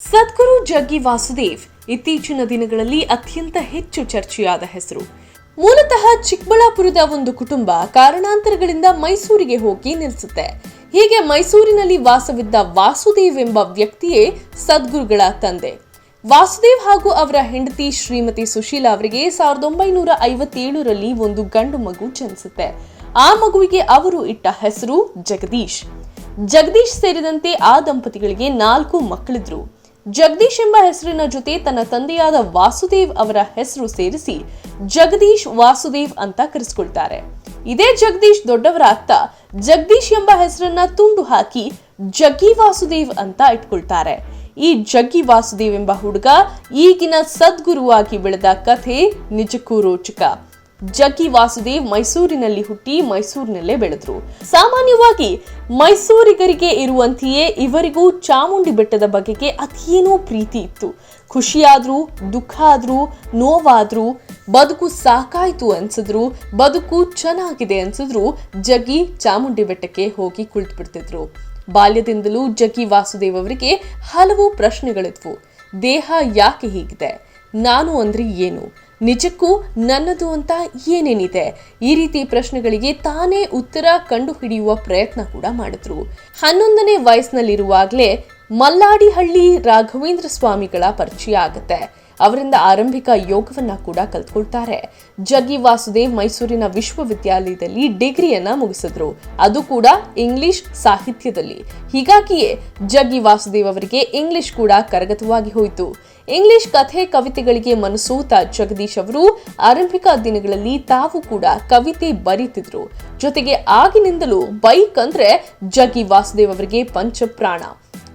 ಸದ್ಗುರು ಜಗ್ಗಿ ವಾಸುದೇವ್ ಇತ್ತೀಚಿನ ದಿನಗಳಲ್ಲಿ ಅತ್ಯಂತ ಹೆಚ್ಚು ಚರ್ಚೆಯಾದ ಹೆಸರು. ಮೂಲತಃ ಚಿಕ್ಕಬಳ್ಳಾಪುರದ ಒಂದು ಕುಟುಂಬ ಕಾರಣಾಂತರಗಳಿಂದ ಮೈಸೂರಿಗೆ ಹೋಗಿ ನಿಲ್ಲಿಸುತ್ತೆ ಹೀಗೆ ಮೈಸೂರಿನಲ್ಲಿ ವಾಸವಿದ್ದ ವಾಸುದೇವ್ ಎಂಬ ವ್ಯಕ್ತಿಯೇ ಸದ್ಗುರುಗಳ ತಂದೆ. ವಾಸುದೇವ್ ಹಾಗೂ ಅವರ ಹೆಂಡತಿ ಶ್ರೀಮತಿ ಸುಶೀಲಾ ಅವರಿಗೆ ಸಾವಿರದ ಒಂಬೈನೂರ ಐವತ್ತೇಳರಲ್ಲಿ ಒಂದು ಗಂಡು ಮಗು ಜನಿಸುತ್ತೆ. ಆ ಮಗುವಿಗೆ ಅವರು ಇಟ್ಟ ಹೆಸರು ಜಗದೀಶ್. ಜಗದೀಶ್ ಸೇರಿದಂತೆ ಆ ದಂಪತಿಗಳಿಗೆ ನಾಲ್ಕು ಮಕ್ಕಳಿದ್ರು. ಜಗದೀಶ್ ಎಂಬ ಹೆಸರಿನ ಜೊತೆ ತನ್ನ ತಂದೆಯಾದ ವಾಸುದೇವ್ ಅವರ ಹೆಸರು ಸೇರಿಸಿ ಜಗದೀಶ್ ವಾಸುದೇವ್ ಅಂತ ಕರೆಸ್ಕೊಳ್ತಾರೆ. ಇದೇ ಜಗದೀಶ್ ದೊಡ್ಡವರಾಗ್ತಾ ಜಗದೀಶ್ ಎಂಬ ಹೆಸರನ್ನ ತುಂಡು ಹಾಕಿ ಜಗ್ಗಿ ವಾಸುದೇವ್ ಅಂತ ಇಟ್ಕೊಳ್ತಾರೆ. ಈ ಜಗ್ಗಿ ವಾಸುದೇವ್ ಎಂಬ ಹುಡುಗ ಈಗಿನ ಸದ್ಗುರುವಾಗಿ ಬೆಳೆದ ಕಥೆ ನಿಜಕ್ಕೂ ರೋಚಕ. ಜಗ್ಗಿ ವಾಸುದೇವ್ ಮೈಸೂರಿನಲ್ಲಿ ಹುಟ್ಟಿ ಮೈಸೂರಿನಲ್ಲೇ ಬೆಳೆದ್ರು. ಸಾಮಾನ್ಯವಾಗಿ ಮೈಸೂರಿಗರಿಗೆ ಇರುವಂತೆಯೇ ಇವರಿಗೂ ಚಾಮುಂಡಿ ಬೆಟ್ಟದ ಬಗೆಗೆ ಅದೇನೋ ಪ್ರೀತಿ ಇತ್ತು. ಖುಷಿಯಾದ್ರೂ ದುಃಖ ಆದ್ರೂ ನೋವಾದ್ರೂ, ಬದುಕು ಸಾಕಾಯ್ತು ಅನ್ಸಿದ್ರು, ಬದುಕು ಚೆನ್ನಾಗಿದೆ ಅನ್ಸಿದ್ರು ಜಗ್ಗಿ ಚಾಮುಂಡಿ ಬೆಟ್ಟಕ್ಕೆ ಹೋಗಿ ಕುಳಿತು ಬಿಡ್ತಿದ್ರು ಬಾಲ್ಯದಿಂದಲೂ ಜಗ್ಗಿ ವಾಸುದೇವ್ ಅವರಿಗೆ ಹಲವು ಪ್ರಶ್ನೆಗಳಿದ್ವು. ದೇಹ ಯಾಕೆ ಹೀಗಿದೆ? ನಾನು ಅಂದ್ರೆ ಏನು? ನಿಜಕ್ಕೂ ನನ್ನದು ಅಂತ ಏನೇನಿದೆ? ಈ ರೀತಿ ಪ್ರಶ್ನೆಗಳಿಗೆ ತಾನೇ ಉತ್ತರ ಕಂಡುಹಿಡಿಯುವ ಪ್ರಯತ್ನ ಕೂಡ ಮಾಡಿದ್ರು. ಹನ್ನೊಂದನೇ ವಯಸ್ಸಿನಲ್ಲಿರುವಾಗಲೇ ಮಲ್ಲಾಡಿಹಳ್ಳಿ ರಾಘವೇಂದ್ರ ಸ್ವಾಮಿಗಳ ಪರಿಚಯ ಆಗುತ್ತೆ. ಅವರಿಂದ ಆರಂಭಿಕ ಯೋಗವನ್ನ ಕೂಡ ಕಲ್ತ್ಕೊಳ್ತಾರೆ. ಜಗ್ಗಿ ವಾಸುದೇವ್ ಮೈಸೂರಿನ ವಿಶ್ವವಿದ್ಯಾಲಯದಲ್ಲಿ ಡಿಗ್ರಿಯನ್ನ ಮುಗಿಸಿದ್ರು. ಅದು ಕೂಡ ಇಂಗ್ಲಿಷ್ ಸಾಹಿತ್ಯದಲ್ಲಿ. ಹೀಗಾಗಿಯೇ ಜಗ್ಗಿ ವಾಸುದೇವ್ ಅವರಿಗೆ ಇಂಗ್ಲಿಷ್ ಕೂಡ ಕರಗತವಾಗಿ ಹೋಯಿತು. ಇಂಗ್ಲಿಷ್ ಕಥೆ ಕವಿತೆಗಳಿಗೆ ಮನಸೂತ ಜಗದೀಶ್ ಅವರು ಆರಂಭಿಕ ದಿನಗಳಲ್ಲಿ ತಾವು ಕೂಡ ಕವಿತೆ ಬರೀತಿದ್ರು. ಜೊತೆಗೆ ಆಗಿನಿಂದಲೂ ಬೈಕ್ ಅಂದ್ರೆ ಜಗ್ಗಿ ವಾಸುದೇವ್ ಅವರಿಗೆ ಪಂಚಪ್ರಾಣ.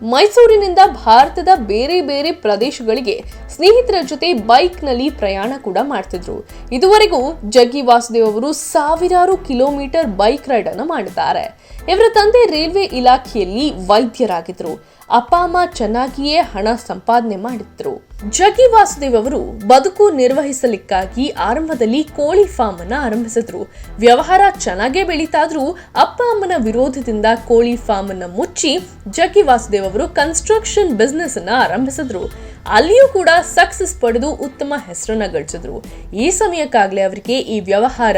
ಮೈಸೂರಿನಿಂದ ಭಾರತದ ಬೇರೆ ಬೇರೆ ಪ್ರದೇಶಗಳಿಗೆ ಸ್ನೇಹಿತರ ಜೊತೆ ಬೈಕ್ನಲ್ಲಿ ಪ್ರಯಾಣ ಕೂಡ ಮಾಡ್ತಿದ್ರು. ಇದುವರೆಗೂ ಜಗ್ಗಿ ವಾಸುದೇವ್ ಅವರು ಸಾವಿರಾರು ಕಿಲೋಮೀಟರ್ ಬೈಕ್ ರೈಡ್ ಅನ್ನು ಮಾಡಿದ್ದಾರೆ. ಇವರ ತಂದೆ ರೈಲ್ವೆ ಇಲಾಖೆಯಲ್ಲಿ ವೈದ್ಯರಾಗಿದ್ರು. ಅಪ್ಪ, ಅಮ್ಮ ಚೆನ್ನಾಗಿಯೇ ಹಣ ಸಂಪಾದನೆ ಮಾಡಿದ್ರು. ಜಗ್ಗಿ ವಾಸುದೇವ್ ಅವರು ಬದುಕು ನಿರ್ವಹಿಸಲಿಕ್ಕಾಗಿ ಆರಂಭದಲ್ಲಿ ಕೋಳಿ ಫಾರ್ಮ್ ಅನ್ನ ಆರಂಭಿಸಿದ್ರು. ವ್ಯವಹಾರ ಚೆನ್ನಾಗೇ ಬೆಳೀತಾದ್ರೂ ಅಪ್ಪ, ಅಮ್ಮನ ವಿರೋಧದಿಂದ ಕೋಳಿ ಫಾರ್ಮ್ ಅನ್ನ ಮುಚ್ಚಿ ಜಗ್ಗಿ ವಾಸುದೇವ್ ಅವರು ಕನ್ಸ್ಟ್ರಕ್ಷನ್ ಬಿಸ್ನೆಸ್ ಅನ್ನ ಆರಂಭಿಸಿದ್ರು. ಅಲ್ಲಿಯೂ ಕೂಡ ಸಕ್ಸಸ್ ಪಡೆದು ಉತ್ತಮ ಹೆಸರನ್ನ ಗಳಿಸಿದ್ರು. ಈ ಸಮಯಕ್ಕಾಗಲೇ ಅವರಿಗೆ ಈ ವ್ಯವಹಾರ,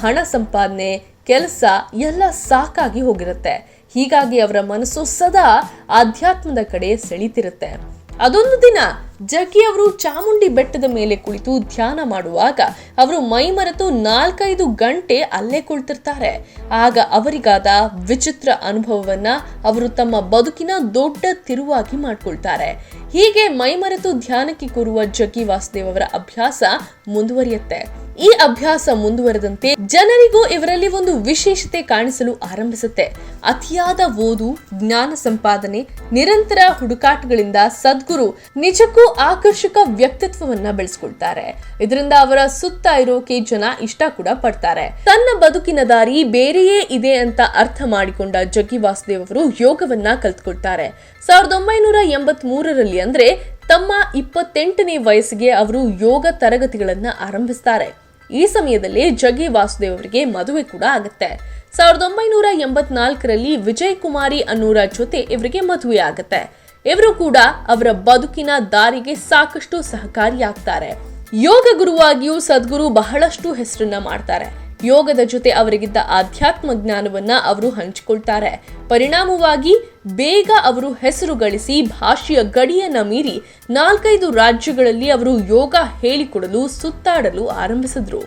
ಹಣ ಸಂಪಾದನೆ, ಕೆಲಸ ಎಲ್ಲ ಸಾಕಾಗಿ ಹೋಗಿರುತ್ತೆ. ಹೀಗಾಗಿ ಅವರ ಮನಸ್ಸು ಸದಾ ಆಧ್ಯಾತ್ಮದ ಕಡೆ ಸೆಳೀತಿರುತ್ತೆ. ಅದೊಂದು ದಿನ ಜಗ್ಗಿ ಅವರು ಚಾಮುಂಡಿ ಬೆಟ್ಟದ ಮೇಲೆ ಕುಳಿತು ಧ್ಯಾನ ಮಾಡುವಾಗ ಅವರು ಮೈ ಮರೆತು ನಾಲ್ಕೈದು ಗಂಟೆ ಅಲ್ಲೇ ಕುಳಿತಿರ್ತಾರೆ. ಆಗ ಅವರಿಗಾದ ವಿಚಿತ್ರ ಅನುಭವವನ್ನ ಅವರು ತಮ್ಮ ಬದುಕಿನ ದೊಡ್ಡ ತಿರುವಾಗಿ ಮಾಡ್ಕೊಳ್ತಾರೆ. ಹೀಗೆ ಮೈ ಮರೆತು ಧ್ಯಾನಕ್ಕೆ ಕೂರುವ ಜಗ್ಗಿ ವಾಸುದೇವ್ ಅವರ ಅಭ್ಯಾಸ ಮುಂದುವರಿಯುತ್ತೆ. ಈ ಅಭ್ಯಾಸ ಮುಂದುವರೆದಂತೆ ಜನರಿಗೂ ಇವರಲ್ಲಿ ಒಂದು ವಿಶೇಷತೆ ಕಾಣಿಸಲು ಆರಂಭಿಸುತ್ತೆ. ಅತಿಯಾದ ಓದು, ಜ್ಞಾನ ಸಂಪಾದನೆ, ನಿರಂತರ ಹುಡುಕಾಟಗಳಿಂದ ಸದ್ಗುರು ನಿಜಕ್ಕೂ ಆಕರ್ಷಕ ವ್ಯಕ್ತಿತ್ವವನ್ನ ಬೆಳೆಸ್ಕೊಳ್ತಾರೆ. ಇದರಿಂದ ಅವರ ಸುತ್ತ ಇರೋಕೆ ಜನ ಇಷ್ಟ ಕೂಡ ಪಡ್ತಾರೆ. ತನ್ನ ಬದುಕಿನ ದಾರಿ ಬೇರೆಯೇ ಇದೆ ಅಂತ ಅರ್ಥ ಮಾಡಿಕೊಂಡ ಜಗ್ಗಿ ವಾಸುದೇವ್ ಅವರು ಯೋಗವನ್ನ ಕಲ್ತ್ಕೊಳ್ತಾರೆ. ಸಾವಿರದ ಒಂಬೈನೂರ ಎಂಬತ್ ಮೂರರಲ್ಲಿ ಅಂದ್ರೆ ತಮ್ಮ ಇಪ್ಪತ್ತೆಂಟನೇ ವಯಸ್ಸಿಗೆ ಅವರು ಯೋಗ ತರಗತಿಗಳನ್ನ ಆರಂಭಿಸ್ತಾರೆ. ಈ ಸಮಯದಲ್ಲಿ ಜಗ್ಗಿ ವಾಸುದೇವ್ ಅವರಿಗೆ ಮದುವೆ ಕೂಡ ಆಗುತ್ತೆ. ಸಾವಿರದ ಒಂಬೈನೂರ ಎಂಬತ್ನಾಲ್ಕರಲ್ಲಿ ವಿಜಯ್ ಕುಮಾರಿ ಅನ್ನೋರ ಜೊತೆ ಇವರಿಗೆ ಮದುವೆ ಆಗುತ್ತೆ. ಇವರು ಕೂಡ ಅವರ ಬದುಕಿನ ದಾರಿಗೆ ಸಾಕಷ್ಟು ಸಹಕಾರಿಯಾಗ್ತಾರೆ. ಯೋಗ ಗುರುವಾಗಿಯೂ ಸದ್ಗುರು ಬಹಳಷ್ಟು ಹೆಸರನ್ನ ಮಾಡ್ತಾರೆ. ಯೋಗದ ಜೊತೆ ಅವರಿಗಿದ್ದ ಆಧ್ಯಾತ್ಮ ಜ್ಞಾನವನ್ನ ಅವರು ಹಂಚಿಕೊಳ್ತಾರೆ. ಪರಿಣಾಮವಾಗಿ ಬೇಗ ಅವರು ಹೆಸರು ಗಳಿಸಿ ಭಾಷೆಯ ಗಡಿಯನ್ನ ಮೀರಿ ನಾಲ್ಕೈದು ರಾಜ್ಯಗಳಲ್ಲಿ ಅವರು ಯೋಗ ಹೇಳಿಕೊಡಲು, ಸುತ್ತಾಡಲು ಆರಂಭಿಸಿದ್ರು.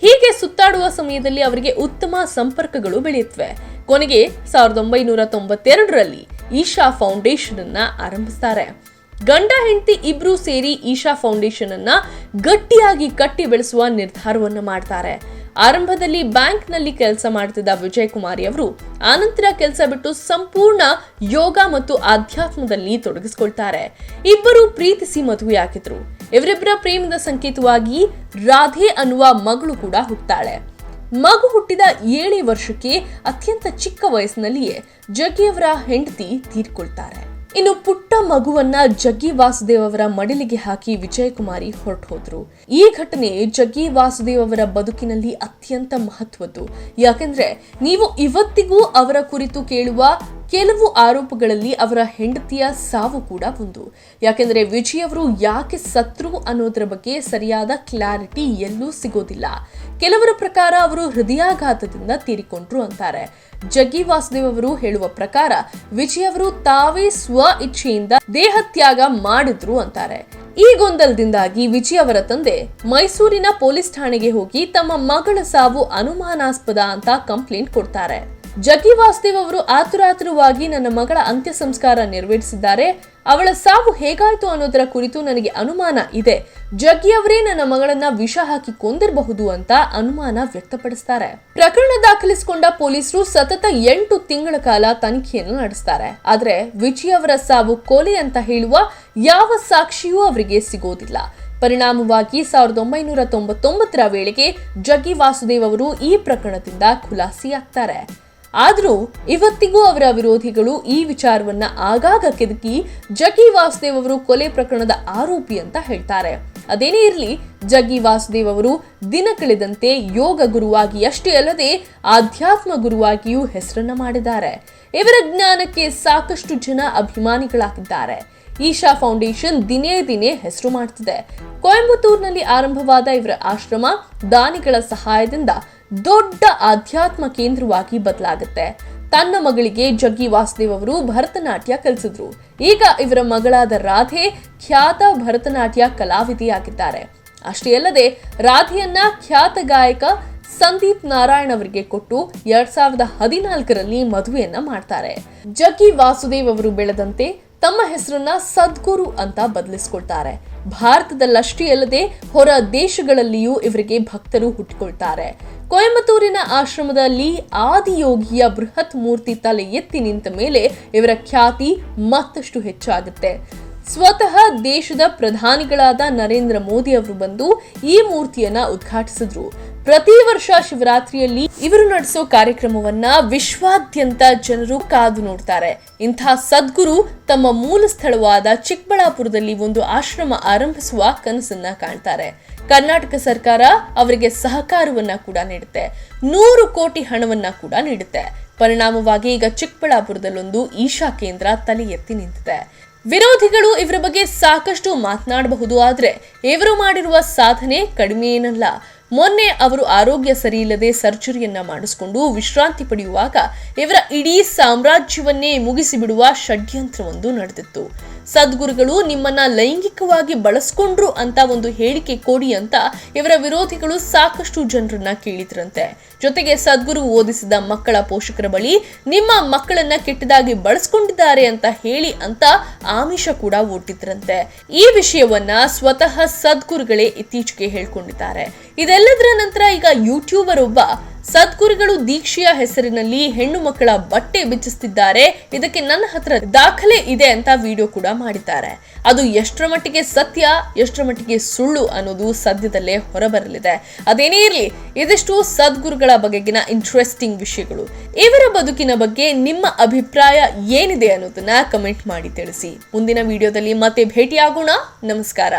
ಹೀಗೆ ಸುತ್ತಾಡುವ ಸಮಯದಲ್ಲಿ ಅವರಿಗೆ ಉತ್ತಮ ಸಂಪರ್ಕಗಳು ಬೆಳೆಯುತ್ತವೆ. ಕೊನೆಗೆ ಸಾವಿರದ ಒಂಬೈನೂರ ತೊಂಬತ್ತೆರಡರಲ್ಲಿ ಈಶಾ ಫೌಂಡೇಶನ್ ಅನ್ನ ಆರಂಭಿಸ್ತಾರೆ. ಗಂಡ ಹೆಂಡತಿ ಇಬ್ರು ಸೇರಿ ಈಶಾ ಫೌಂಡೇಶನ್ ಅನ್ನ ಗಟ್ಟಿಯಾಗಿ ಕಟ್ಟಿ ಬೆಳೆಸುವ ನಿರ್ಧಾರವನ್ನು ಮಾಡ್ತಾರೆ. ಆರಂಭದಲ್ಲಿ ಬ್ಯಾಂಕ್ನಲ್ಲಿ ಕೆಲಸ ಮಾಡ್ತಿದ್ದ ವಿಜಯ್ ಕುಮಾರಿ ಅವರು ಆನಂತರ ಕೆಲಸ ಬಿಟ್ಟು ಸಂಪೂರ್ಣ ಯೋಗ ಮತ್ತು ಆಧ್ಯಾತ್ಮದಲ್ಲಿ ತೊಡಗಿಸಿಕೊಳ್ತಾರೆ. ಇಬ್ಬರು ಪ್ರೀತಿಸಿ ಮದುವೆಯಾಗಿದ್ರು ಇವರಿಬ್ಬರ ಪ್ರೇಮದ ಸಂಕೇತವಾಗಿ ರಾಧೆ ಅನ್ನುವ ಮಗಳು ಕೂಡ ಹುಟ್ಟಾಳೆ ಮಗು ಹುಟ್ಟಿದ ಏಳೇ ವರ್ಷಕ್ಕೆ ಅತ್ಯಂತ ಚಿಕ್ಕ ವಯಸ್ಸಿನಲ್ಲಿಯೇ ಜಗ್ಗಿಯವರ ಹೆಂಡತಿ ತೀರ್ಕೊಳ್ತಾರೆ. ಇನ್ನು ಪುಟ್ಟ ಮಗುವನ್ನ ಜಗ್ಗಿ ವಾಸುದೇವ್ ಅವರ ಮಡಿಲಿಗೆ ಹಾಕಿ ವಿಜಯಕುಮಾರಿ ಹೊರಟು ಹೋದ್ರು ಈ ಘಟನೆ ಜಗ್ಗಿ ವಾಸುದೇವ್ ಅವರ ಬದುಕಿನಲ್ಲಿ ಅತ್ಯಂತ ಮಹತ್ವದ್ದು. ಯಾಕೆಂದ್ರೆ, ನೀವು ಇವತ್ತಿಗೂ ಅವರ ಕುರಿತು ಕೇಳುವ ಕೆಲವು ಆರೋಪಗಳಲ್ಲಿ ಅವರ ಹೆಂಡತಿಯ ಸಾವು ಕೂಡ ಒಂದು ಯಾಕೆಂದರೆ ವಿಜಯ್ ಅವರು ಯಾಕೆ ಸತ್ರು ಅನ್ನೋದರ ಬಗ್ಗೆ ಸರಿಯಾದ ಕ್ಲಾರಿಟಿ ಎಲ್ಲೂ ಸಿಗೋದಿಲ್ಲ. ಕೆಲವರ ಪ್ರಕಾರ ಅವರು ಹೃದಯಾಘಾತದಿಂದ ತೀರಿಕೊಂಡ್ರು ಅಂತಾರೆ. ಜಗ್ಗಿ ವಾಸುದೇವ್ ಅವರು ಹೇಳುವ ಪ್ರಕಾರ ವಿಜಯ್ ಅವರು ತಾವೇ ಸ್ವ ಇಚ್ಛೆಯಿಂದ ದೇಹತ್ಯಾಗ ಮಾಡಿದ್ರು ಅಂತಾರೆ. ಈ ಗೊಂದಲದಿಂದಾಗಿ ವಿಜಯ್ ಅವರ ತಂದೆ ಮೈಸೂರಿನ ಪೊಲೀಸ್ ಠಾಣೆಗೆ ಹೋಗಿ ತಮ್ಮ ಮಗಳ ಸಾವು ಅನುಮಾನಾಸ್ಪದ ಅಂತ ಕಂಪ್ಲೇಂಟ್ ಕೊಡ್ತಾರೆ. ಜಗ್ಗಿ ವಾಸುದೇವ್ ಅವರು ಆತುರಾತುರವಾಗಿ ನನ್ನ ಮಗಳ ಅಂತ್ಯ ಸಂಸ್ಕಾರ ನೆರವೇರಿಸಿದ್ದಾರೆ. ಅವಳ ಸಾವು ಹೇಗಾಯ್ತು ಅನ್ನೋದರ ಕುರಿತು ನನಗೆ ಅನುಮಾನ ಇದೆ. ಜಗ್ಗಿ ಅವರೇ ನನ್ನ ಮಗಳನ್ನ ವಿಷ ಹಾಕಿ ಕೊಂದಿರಬಹುದು ಅಂತ ಅನುಮಾನ ವ್ಯಕ್ತಪಡಿಸ್ತಾರೆ. ಪ್ರಕರಣ ದಾಖಲಿಸಿಕೊಂಡ ಪೊಲೀಸರು ಸತತ ಎಂಟು ತಿಂಗಳ ಕಾಲ ತನಿಖೆಯನ್ನು ನಡೆಸ್ತಾರೆ. ಆದ್ರೆ ವಿಜಯ್ ಅವರ ಸಾವು ಕೊಲೆ ಅಂತ ಹೇಳುವ ಯಾವ ಸಾಕ್ಷಿಯೂ ಅವರಿಗೆ ಸಿಗೋದಿಲ್ಲ. ಪರಿಣಾಮವಾಗಿ ಸಾವಿರದ ಒಂಬೈನೂರ ತೊಂಬತ್ತೊಂಬತ್ತರ ವೇಳೆಗೆ ಜಗ್ಗಿ ವಾಸುದೇವ್ ಅವರು ಈ ಪ್ರಕರಣದಿಂದ ಖುಲಾಸಿಯಾಗ್ತಾರೆ. ಆದರೂ ಇವತ್ತಿಗೂ ಅವರ ವಿರೋಧಿಗಳು ಈ ವಿಚಾರವನ್ನ ಆಗಾಗ ಕೆದಕಿ ಜಗಿ ವಾಸುದೇವ್ ಅವರು ಕೊಲೆ ಪ್ರಕರಣದ ಆರೋಪಿ ಅಂತ ಹೇಳ್ತಾರೆ. ಅದೇನೇ ಇರಲಿ, ಜಗ್ಗಿ ವಾಸುದೇವ್ ಅವರು ದಿನ ಕಳೆದಂತೆ ಯೋಗ ಗುರುವಾಗಿ ಅಷ್ಟೇ ಅಲ್ಲದೆ ಆಧ್ಯಾತ್ಮ ಗುರುವಾಗಿಯೂ ಹೆಸರನ್ನ ಮಾಡಿದ್ದಾರೆ. ಇವರ ಜ್ಞಾನಕ್ಕೆ ಸಾಕಷ್ಟು ಜನ ಅಭಿಮಾನಿಗಳಾಗಿದ್ದಾರೆ. ಈಶಾ ಫೌಂಡೇಶನ್ ದಿನೇ ದಿನೇ ಹೆಸರು ಮಾಡ್ತಿದೆ. ಕೊಯಂಬತ್ತೂರಿನಲ್ಲಿ ಆರಂಭವಾದ ಇವರ ಆಶ್ರಮ ದಾನಿಗಳ ಸಹಾಯದಿಂದ ದೊಡ್ಡ ಆಧ್ಯಾತ್ಮ ಕೇಂದ್ರವಾಗಿ ಬದಲಾಗುತ್ತೆ. ತನ್ನ ಮಗಳಿಗೆ ಜಗ್ಗಿ ವಾಸುದೇವ್ ಅವರು ಭರತನಾಟ್ಯ ಕಲಿಸಿದ್ರು. ಈಗ ಇವರ ಮಗಳಾದ ರಾಧೆ ಖ್ಯಾತ ಭರತನಾಟ್ಯ ಕಲಾವಿದೆಯಾಗಿದ್ದಾರೆ. ಅಷ್ಟೇ ಅಲ್ಲದೆ, ರಾಧೆಯನ್ನ ಖ್ಯಾತ ಗಾಯಕ ಸಂದೀಪ್ ನಾರಾಯಣ್ ಅವರಿಗೆ ಕೊಟ್ಟು ಎರಡ್ ಸಾವಿರದ ಹದಿನಾಲ್ಕರಲ್ಲಿ ಮದುವೆಯನ್ನ ಮಾಡ್ತಾರೆ. ಜಗ್ಗಿ ವಾಸುದೇವ್ ಅವರು ಬೆಳೆದಂತೆ ತಮ್ಮ ಹೆಸರನ್ನ ಸದ್ಗುರು ಅಂತ ಬದಲಿಸ್ಕೊಳ್ತಾರೆ. ಭಾರತದಲ್ಲಷ್ಟೇ ಅಲ್ಲದೆ ಹೊರ ದೇಶಗಳಲ್ಲಿಯೂ ಇವರಿಗೆ ಭಕ್ತರು ಹುಟ್ಟಿಕೊಳ್ತಾರೆ. ಕೊಯಮತ್ತೂರಿನ ಆಶ್ರಮದಲ್ಲಿ ಆದಿಯೋಗಿಯ ಬೃಹತ್ ಮೂರ್ತಿ ತಲೆ ಎತ್ತಿ ನಿಂತ ಮೇಲೆ ಇವರ ಖ್ಯಾತಿ ಮತ್ತಷ್ಟು ಹೆಚ್ಚಾಗುತ್ತೆ. ಸ್ವತಃ ದೇಶದ ಪ್ರಧಾನಿಗಳಾದ ನರೇಂದ್ರ ಮೋದಿ ಅವರು ಬಂದು ಈ ಮೂರ್ತಿಯನ್ನ ಉದ್ಘಾಟಿಸಿದ್ರು. ಪ್ರತಿ ವರ್ಷ ಶಿವರಾತ್ರಿಯಲ್ಲಿ ಇವರು ನಡೆಸೋ ಕಾರ್ಯಕ್ರಮವನ್ನ ವಿಶ್ವಾದ್ಯಂತ ಜನರು ಕಾದು ನೋಡ್ತಾರೆ. ಇಂಥ ಸದ್ಗುರು ತಮ್ಮ ಮೂಲ ಸ್ಥಳವಾದ ಚಿಕ್ಕಬಳ್ಳಾಪುರದಲ್ಲಿ ಒಂದು ಆಶ್ರಮ ಆರಂಭಿಸುವ ಕನಸನ್ನ ಕಾಣ್ತಾರೆ. ಕರ್ನಾಟಕ ಸರ್ಕಾರ ಅವರಿಗೆ ಸಹಕಾರವನ್ನ ಕೂಡ ನೀಡುತ್ತೆ. ನೂರು ಕೋಟಿ ಹಣವನ್ನ ಕೂಡ ನೀಡುತ್ತೆ. ಪರಿಣಾಮವಾಗಿ ಈಗ ಚಿಕ್ಕಬಳ್ಳಾಪುರದಲ್ಲೊಂದು ಈಶಾ ಕೇಂದ್ರ ತಲೆ ಎತ್ತಿ ನಿಂತಿದೆ. ವಿರೋಧಿಗಳು ಇವರ ಬಗ್ಗೆ ಸಾಕಷ್ಟು ಮಾತನಾಡಬಹುದು ಆದರೆ ಇವರು ಮಾಡಿರುವ ಸಾಧನೆ ಕಡಿಮೆ ಏನಲ್ಲ. ಮೊನ್ನೆ ಅವರು ಆರೋಗ್ಯ ಸರಿಯಿಲ್ಲದೆ ಸರ್ಜರಿಯನ್ನ ಮಾಡಿಸಿಕೊಂಡು ವಿಶ್ರಾಂತಿ ಪಡೆಯುವಾಗ ಇವರ ಇಡೀ ಸಾಮ್ರಾಜ್ಯವನ್ನೇ ಮುಗಿಸಿಬಿಡುವ ಷಡ್ಯಂತ್ರವೊಂದು ನಡೆದಿತ್ತು. ಸದ್ಗುರುಗಳು ನಿಮ್ಮನ್ನ ಲೈಂಗಿಕವಾಗಿ ಬಳಸ್ಕೊಂಡ್ರು ಅಂತ ಒಂದು ಹೇಳಿಕೆ ಕೊಡಿ ಅಂತ ಇವರ ವಿರೋಧಿಗಳು ಸಾಕಷ್ಟು ಜನರನ್ನ ಕೇಳಿದ್ರಂತೆ. ಜೊತೆಗೆ ಸದ್ಗುರು ಓದಿಸಿದ ಮಕ್ಕಳ ಪೋಷಕರ ಬಳಿ ನಿಮ್ಮ ಮಕ್ಕಳನ್ನ ಕೆಟ್ಟದಾಗಿ ಬಳಸ್ಕೊಂಡಿದ್ದಾರೆ ಅಂತ ಹೇಳಿ ಅಂತ ಆಮಿಷ ಕೂಡ ಒಟ್ಟಿದ್ರಂತೆ ಈ ವಿಷಯವನ್ನ ಸ್ವತಃ ಸದ್ಗುರುಗಳೇ ಇತ್ತೀಚೆಗೆ ಹೇಳ್ಕೊಂಡಿದ್ದಾರೆ. ಇದೆಲ್ಲದರ ನಂತರ ಈಗ ಯೂಟ್ಯೂಬರ್ ಒಬ್ಬ ಸದ್ಗುರುಗಳು ದೀಕ್ಷೆಯ ಹೆಸರಿನಲ್ಲಿ ಹೆಣ್ಣು ಮಕ್ಕಳ ಬಟ್ಟೆ ಬಿಚ್ಚಿಸ್ತಿದ್ದಾರೆ. ಇದಕ್ಕೆ ನನ್ನ ಹತ್ರ ದಾಖಲೆ ಇದೆ ಅಂತ ವಿಡಿಯೋ ಕೂಡ ಮಾಡಿದ್ದಾರೆ. ಅದು ಎಷ್ಟರ ಮಟ್ಟಿಗೆ ಸತ್ಯ, ಎಷ್ಟರ ಮಟ್ಟಿಗೆ ಸುಳ್ಳು ಅನ್ನೋದು ಸದ್ಯದಲ್ಲೇ ಹೊರಬರಲಿದೆ. ಅದೇನೇ ಇರಲಿ, ಇದಿಷ್ಟು ಸದ್ಗುರುಗಳ ಬಗೆಗಿನ ಇಂಟ್ರೆಸ್ಟಿಂಗ್ ವಿಷಯಗಳು. ಇವರ ಬದುಕಿನ ಬಗ್ಗೆ ನಿಮ್ಮ ಅಭಿಪ್ರಾಯ ಏನಿದೆ ಅನ್ನೋದನ್ನ ಕಮೆಂಟ್ ಮಾಡಿ ತಿಳಿಸಿ. ಮುಂದಿನ ವಿಡಿಯೋದಲ್ಲಿ ಮತ್ತೆ ಭೇಟಿಯಾಗೋಣ. ನಮಸ್ಕಾರ.